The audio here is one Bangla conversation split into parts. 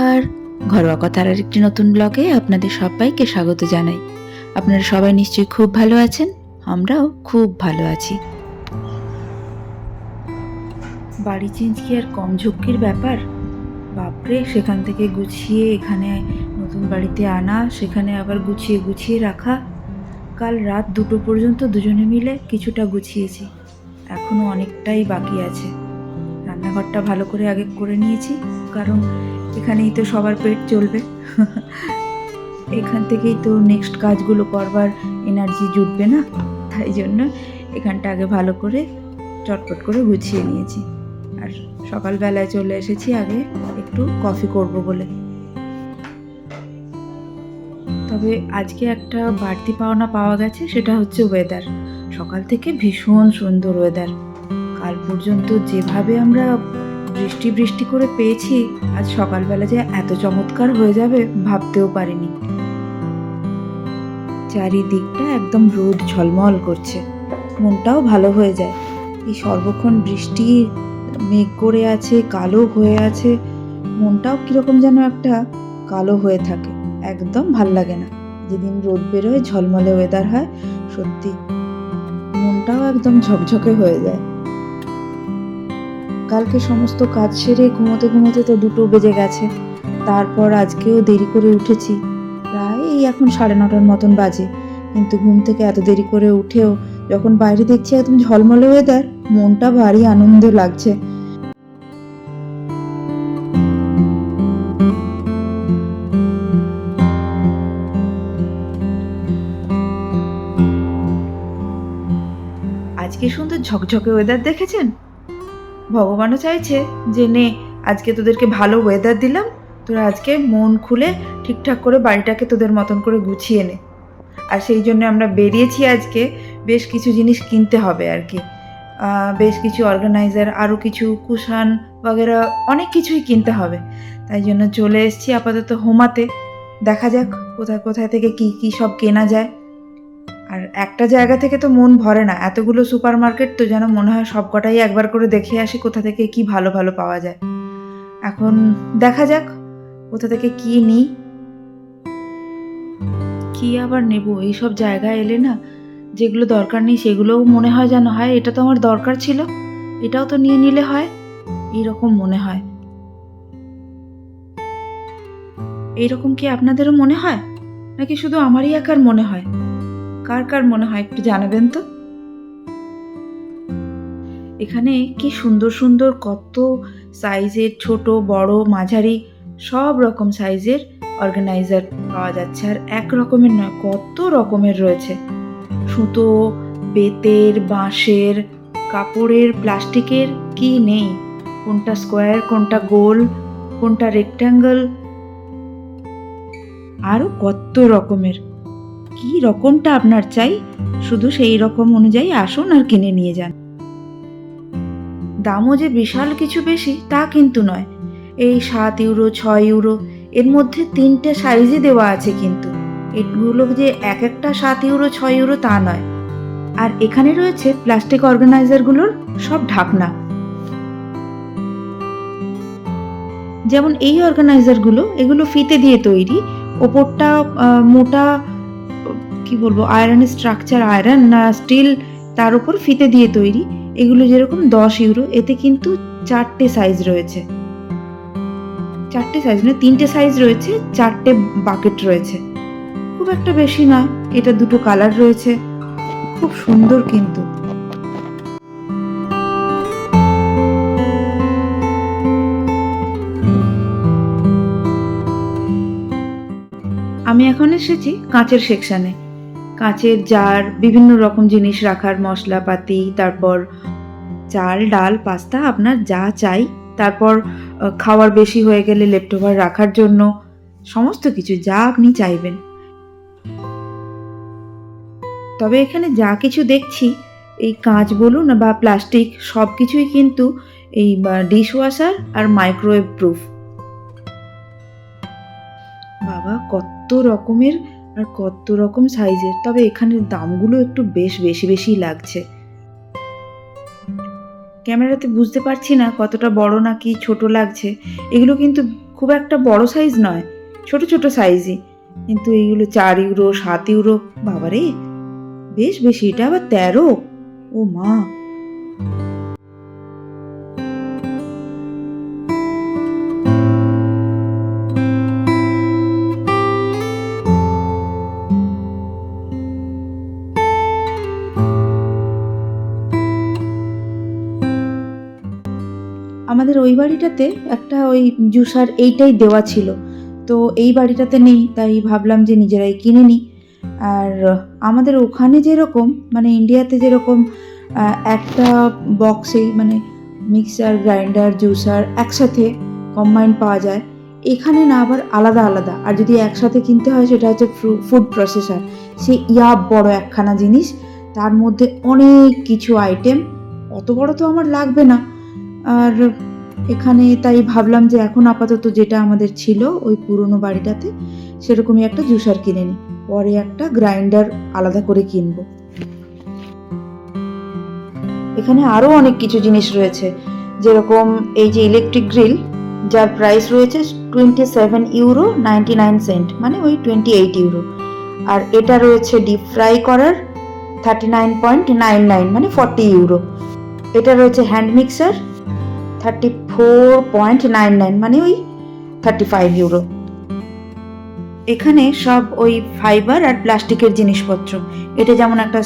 নমস্কার ঘরোয়া কথার আর একটি নতুন ব্লগে আপনাদের সবাইকে স্বাগত জানাই। আপনারা সবাই নিশ্চয়ই খুব ভালো আছেন? আমরাও খুব ভালো আছি। বাড়ি চেঞ্জ কি আর কম ঝক্কির ব্যাপার? বাপরে, সেখান থেকে গুছিয়ে এখানে নতুন বাড়িতে আনা, সেখানে আবার গুছিয়ে গুছিয়ে রাখা। কাল রাত দুটো পর্যন্ত দুজনে মিলে কিছুটা গুছিয়েছি। এখনও অনেকটাই বাকি আছে। রান্নাঘরটা ভালো করে আগে করে নিয়েছি, কারণ এখানেই তো সবার পেট চলবে। এখান থেকেই তো নেক্সট কাজগুলো করবার এনার্জি জুটবে না। তাই জন্য এখানটা আগে ভালো করে চটপট করে গুছিয়ে নিয়েছি। আর সকালবেলায় চলে এসেছি আগে একটু কফি করব বলে। তবে আজকে একটা বাড়তি পাওনা পাওয়া গেছে, সেটা হচ্ছে ওয়েদার সকাল থেকে ভীষণ সুন্দর ওয়েদার কাল পর্যন্ত যেভাবে আমরা বৃষ্টি বৃষ্টি করে পেয়েছি, আজ সকালবেলা যে এত চমৎকার হয়ে যাবে ভাবতেও পারিনি। চারিদিকটা একদম রোদ ঝলমল করছে, মনটাও ভালো হয়ে যায়। এই সর্বক্ষণ বৃষ্টি, মেঘ করে আছে, কালো হয়ে আছে, মনটাও কীরকম যেন একটা কালো হয়ে থাকে, একদম ভালো লাগে না। যেদিন রোদ বেরোয় ঝলমলে ওয়েদার হয়, সত্যি মনটাও একদম ঝকঝকে হয়ে যায়। কালকে সমস্ত কাজ সেরে ঘুমোতে ঘুমোতে তো দুটো বেজে গেছে। তারপর আজকেও দেরি করে উঠেছি। প্রায় এই এখন সাড়ে নটার মতন বাজে। কিন্তু ঘুম থেকে এত দেরি করে উঠেও যখন বাইরে দেখছি একদম ঝলমলে ওয়েদার, মনটা ভারী আনন্দ লাগছে। আজকে সুন্দর ঝকঝকে ওয়েদার দেখেছেন? ভগবানও চাইছে যে, নে, আজকে তোদেরকে ভালো ওয়েদার দিলাম। তোরা আজকে মন খুলে ঠিকঠাক করে বাড়িটাকে তোদের মতন করে গুছিয়ে নে। আর সেই জন্য আমরা বেরিয়েছি আজকে। বেশ কিছু জিনিস কিনতে হবে আর কি। বেশ কিছু অর্গানাইজার আরও কিছু কুশান বগেরা, অনেক কিছুই কিনতে হবে। তাই জন্য চলে এসেছি আপাতত হোমাতে। দেখা যাক কোথায় কোথায় থেকে কি কি সব কেনা যায়। আর একটা জায়গা থেকে তো মন ভরে না। এতগুলো সুপার মার্কেট তো যেন মনে হয় সব কটাই একবার করে দেখে আসি কোথা থেকে কি ভালো ভালো পাওয়া যায়। এখন দেখা যাক কোথা থেকে কি নিই। কি আবার নেব? এইসব জায়গায় এলে না যেগুলো দরকার নেই সেগুলোও মনে হয় যেন হয়। এটা তো আমার দরকার ছিল। এটাও তো নিয়ে নিলে হয়। এইরকম মনে হয়। এইরকম কি আপনাদেরও মনে হয়? নাকি শুধু আমারই একার মনে হয়? কার কার মনে হয় একটু জানাবেন তো? এখানে কি সুন্দর সুন্দর কত সাইজের ছোট, বড়, মাঝারি সব রকম সাইজের অর্গানাইজার পাওয়া যাচ্ছে। আর এক রকমের নয়, কত রকমের রয়েছে। সুতো, বেতের, বাঁশের, কাপড়ের, প্লাস্টিকের কি নেই? কোনটা স্কোয়ার, কোনটা গোল, কোনটা রেক্ট্যাঙ্গল? আরও কত রকমের। কি রকমটা আপনার চাই? শুধু সেই রকম অনুযায়ী আসুন আর কিনে নিয়ে যান। দামও যে বিশাল কিছু বেশি, তা কিন্তু নয়। এই সাত ইউরো, ছয় ইউরো, এর মধ্যে তিনটে সাইজই দেওয়া আছে কিন্তু। এগুলো যে এক একটা সাত ইউরো, ছয় ইউরো, তা নয়। আর এখানে রয়েছে প্লাস্টিক অর্গানাইজারগুলোর সব ঢাকনা। যেমন এই অর্গানাইজারগুলো, এগুলো ফিতে দিয়ে তৈরি। ওপরটা মোটা কি বলব আয়রনের স্ট্রাকচার আয়রন না স্টিল তার উপর ফিতে দিয়ে তৈরি। এগুলো যেরকম দশ ইউরো এতে কিন্তু চারটে সাইজ রয়েছে। চারটে সাইজ না তিনটে সাইজ রয়েছে, চারটে বাকেট রয়েছে। খুব একটা বেশি নয় এটা দুটো কালার রয়েছে। খুব সুন্দর কিন্তু। আমি এখন এসেছি কাঁচের সেকশানে কাঁচের জার, বিভিন্ন রকম জিনিস রাখার মশলাপাতি, তারপর চাল, ডাল, পাস্তা, আপনার যা চাই। তারপর খাওয়ার বেশি হয়ে গেলে লেফটোভার রাখার জন্য সমস্ত কিছু যা আপনি চাইবেন। তবে এখানে যা কিছু দেখছি, এই কাঁচ বলুন বা প্লাস্টিক সব কিছুই কিন্তু এই ডিশ ওয়াশার আর মাইক্রোওয়েভ প্রুফ বাবা কত রকমের আর কত রকম সাইজের, তবে এখানের দামগুলো একটু বেশ বেশি বেশি লাগছে। ক্যামেরাতে বুঝতে পারছি না কতটা বড় নাকি ছোট লাগছে। এগুলো কিন্তু খুব একটা বড় সাইজ নয়, ছোট ছোট সাইজই। কিন্তু এইগুলো চার ইউরো, সাত ইউরো, বাবারে! বেশ বেশি, এটা আবার তেরো? ও মা! আমাদের ওই বাড়িটাতে একটা ওই জুসার এইটাই দেওয়া ছিল। তো এই বাড়িটাতে নেই, তাই ভাবলাম যে নিজেরাই কিনে নিই। আর আমাদের ওখানে যেরকম মানে ইন্ডিয়াতে যেরকম একটা বক্সেই মানে মিক্সার গ্রাইন্ডার জুসার একসাথে কম্বাইন্ড পাওয়া যায়, এখানে না আবার আলাদা আলাদা। আর যদি একসাথে কিনতে হয়, সেটা হচ্ছে ফুড প্রসেসার সে ইয়া বড় একখানা জিনিস, তার মধ্যে অনেক কিছু আইটেম অত বড় তো আমার লাগবে না। আর এখানে তাই ভাবলাম যে এখন আপাতত যেটা আমাদের ছিল ওই পুরনো বাড়িটাতে সেরকমই একটা জুসার কিনে নিই। পরে একটা গ্রাইন্ডার আলাদা করে কিনবো। এখানে আরও অনেক কিছু জিনিস রয়েছে। যেরকম এই যে ইলেকট্রিক গ্রিল যার প্রাইস রয়েছে twenty seven euro ninety nine cent মানে ওই টোয়েন্টি এইট ইউরো আর এটা রয়েছে ডিপ ফ্রাই করার thirty nine point nine nine মানে ফর্টি ইউরো এটা রয়েছে hand mixer thirty four point nine nine মানে ওই থার্টি ফাইভ ইউরো এখানে সব ওই ফাইবার আর প্লাস্টিকের জিনিসপত্র। এটা যেমন একটা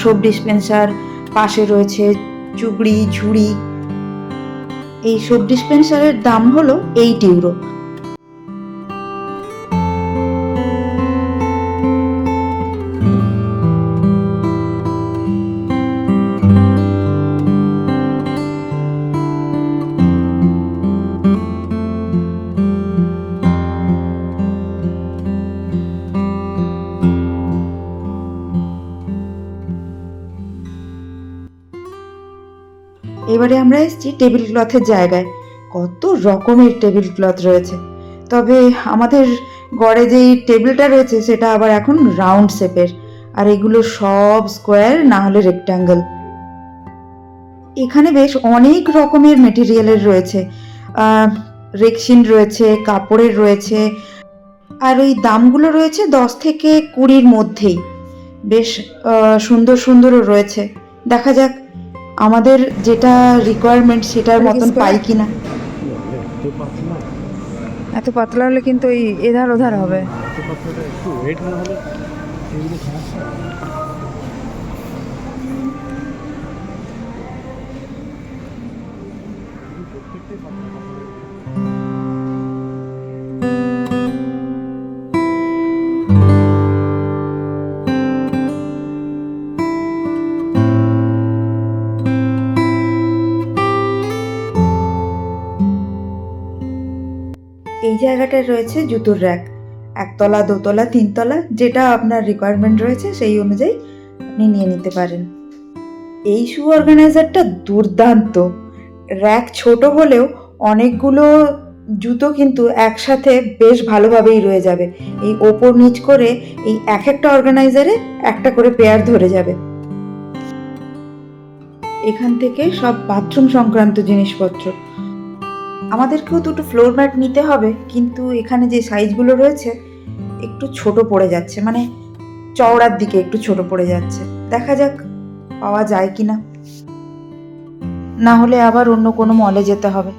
সোপ ডিসপেন্সার পাশে রয়েছে, চুগড়ি, ঝুড়ি। এই সোপ ডিসপেন্সারের দাম হলো এইট ইউরো এবারে আমরা এসেছি টেবিল ক্লথের জায়গায়। কত রকমের টেবিল ক্লথ রয়েছে। তবে আমাদের গড়ে যেই টেবিলটা রয়েছে, সেটা আবার এখন রাউন্ড শেপের। আর এগুলো সব স্কোয়ার, না হলে রেক্ট্যাঙ্গেল এখানে বেশ অনেক রকমের মেটেরিয়ালের রয়েছে। রেকশিন রয়েছে, কাপড়ের রয়েছে। আর ওই দামগুলো রয়েছে দশ থেকে কুড়ির মধ্যেই। বেশ সুন্দর সুন্দরও রয়েছে। দেখা যাক আমাদের যেটা রিকোয়ারমেন্ট সেটার মতন পাই কিনা। এত পাতলা হলে কিন্তু ওই এধার ওধার হবে। জায়গাটায় রয়েছে জুতোর র্যাক। একতলা, দোতলা, তিনতলা, যেটা আপনার রিকোয়ারমেন্ট রয়েছে, সেই অনুযায়ী আপনি নিয়ে নিতে পারেন। এই শু অর্গানাইজারটা দুর্দান্ত। র্যাক ছোট হলেও অনেকগুলো জুতো কিন্তু একসাথে বেশ ভালোভাবেই রয়ে যাবে। এই ওপর নিচ করে এই এক একটা অর্গানাইজারে একটা করে পেয়ার ধরে যাবে। এখান থেকে সব বাথরুম সংক্রান্ত জিনিসপত্র। আমাদেরকেও দুটো ফ্লোর ম্যাট নিতে হবে, কিন্তু এখানে যে সাইজগুলো রয়েছে, একটু ছোট পড়ে যাচ্ছে। মানে চওড়ার দিকে একটু ছোট পড়ে যাচ্ছে। দেখা যাক পাওয়া যায় কি না হলে আবার অন্য কোনো মলে যেতে হবে।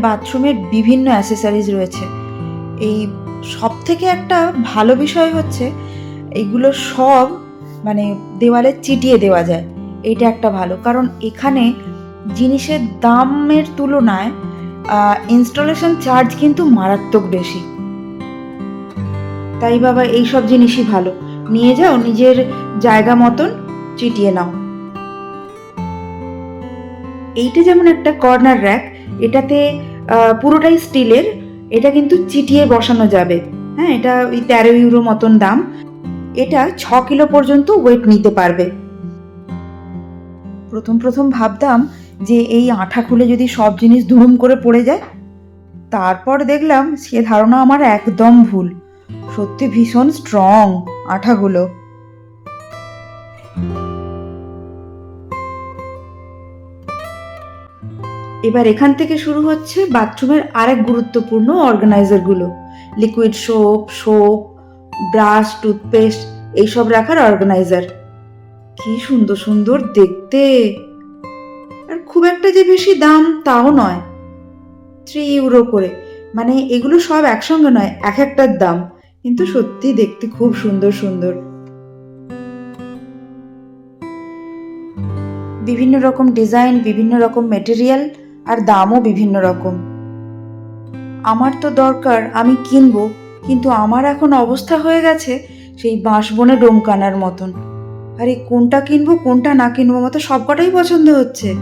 বাথরুমের বিভিন্ন অ্যাসেসরিজ রয়েছে। এই সব থেকে একটা ভালো বিষয় হচ্ছে, এইগুলো সব মানে দেওয়ালে চিটিয়ে দেওয়া যায়। এটা একটা ভালো। কারণ এখানে জিনিসের দামের তুলনায় ইনস্টলেশন চার্জ কিন্তু মারাত্মক বেশি। তাই বাবা এই সব জিনিসই ভালো। নিয়ে যাও, নিজের জায়গা মতন চিটিয়ে নাও। এইটা যেমন একটা কর্নার র্যাক এটাতে পুরোটাই স্টিলের, এটা কিন্তু চিটিয়ে বসানো যাবে। হ্যাঁ এটা ওই তেরো ইউরো মতন দাম। এটা ছ কিলো পর্যন্ত ওয়েট নিতে পারবে। প্রথম প্রথম ভাবতাম যে এই আঠা খুলে যদি সব জিনিস ধুম করে পড়ে যায়, তারপর দেখলাম সে ধারণা আমার একদম ভুল। সত্যি ভীষণ স্ট্রং আঠাগুলো। এবার এখান থেকে শুরু হচ্ছে বাথরুমের আরেক গুরুত্বপূর্ণ অর্গানাইজারগুলো। Liquid soap soap, brush, toothpaste, এইসব রাখার অর্গানাইজার। কি সুন্দর সুন্দর দেখতে। আর খুব একটা যে বেশি দাম তাও নয়। থ্রি ইউরো করে। মানে এগুলো সব একসঙ্গে নয়, এক একটার দাম। কিন্তু সত্যি দেখতে খুব সুন্দর সুন্দর। বিভিন্ন রকম ডিজাইন, বিভিন্ন রকম মেটেরিয়াল। আর দামও বিভিন্ন রকম। আমার তো দরকার, আমি কিনবো, কিন্তু আমার এখন অবস্থা হয়ে গেছে সেই বাঁশবনে ডোমকানার মতন। আরে কোনটা কিনবো, কোনটা না কিনবো মতো সবকটাই পছন্দ হচ্ছে।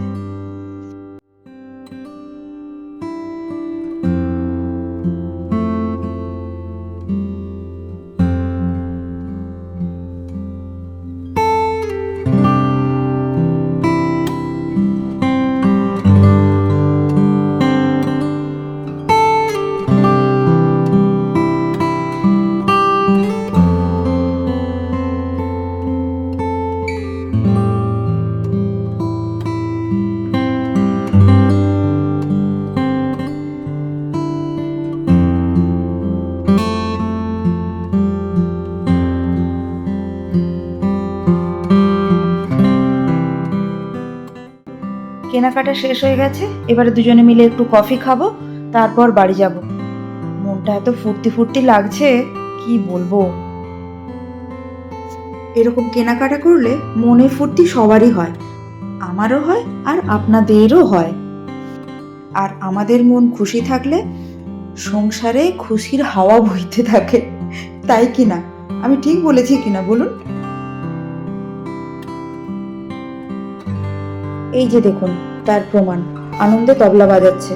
কেনাকাটা শেষ হয়ে গেছে, এবারে দুজনে মিলে একটু কফি খাব, তারপর বাড়ি যাব। মনটা এত ফুর্তি ফুর্তি লাগছে, কি বলব? এরকম কেনাকাটা করলে মনে ফুর্তি সবারই হয়, আমারও হয় আর আপনাদেরও হয়। আর আমাদের মন খুশি থাকলে সংসারে খুশির হাওয়া বইতে থাকে, তাই কি না আমি ঠিক বলেছি কিনা বলুন? এই যে দেখুন, তার প্রমাণ। আনন্দে তবলা বাজাচ্ছে।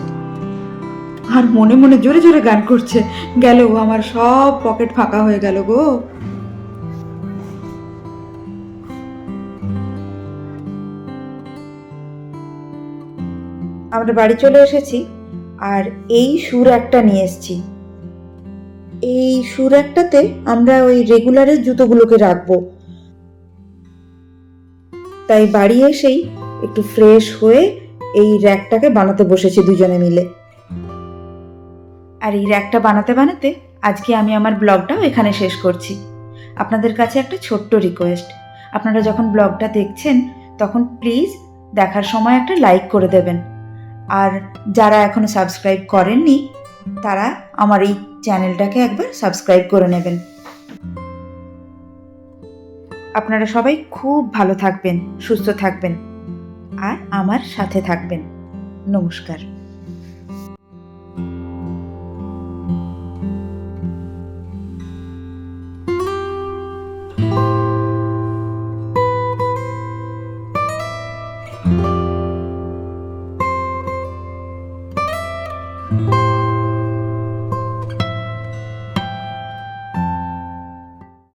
আর মনে মনে জোরে জোরে গান করছে। গেল গো, আমার সব পকেট ফাঁকা হয়ে গেল গো। আমরা বাড়ি চলে এসেছি, আর এই সুর একটা নিয়ে এসেছি। এই সুর একটাতে আমরা ওই রেগুলারের জুতোগুলোকে রাখব। তাই বাড়ি এসেই একটু ফ্রেশ হয়ে এই র্যাকটাকে বানাতে বসেছি দুজনে মিলে। আর এই র্যাকটা বানাতে বানাতে আজকে আমি আমার ব্লগটাও এখানে শেষ করছি। আপনাদের কাছে একটা ছোট্ট রিকোয়েস্ট আপনারা যখন ব্লগটা দেখছেন, তখন প্লিজ দেখার সময় একটা লাইক করে দেবেন। আর যারা এখনও সাবস্ক্রাইব করেননি, তারা আমার এই চ্যানেলটাকে একবার সাবস্ক্রাইব করে নেবেন। আপনারা সবাই খুব ভালো থাকবেন, সুস্থ থাকবেন। আর আমার সাথে থাকবেন। নমস্কার।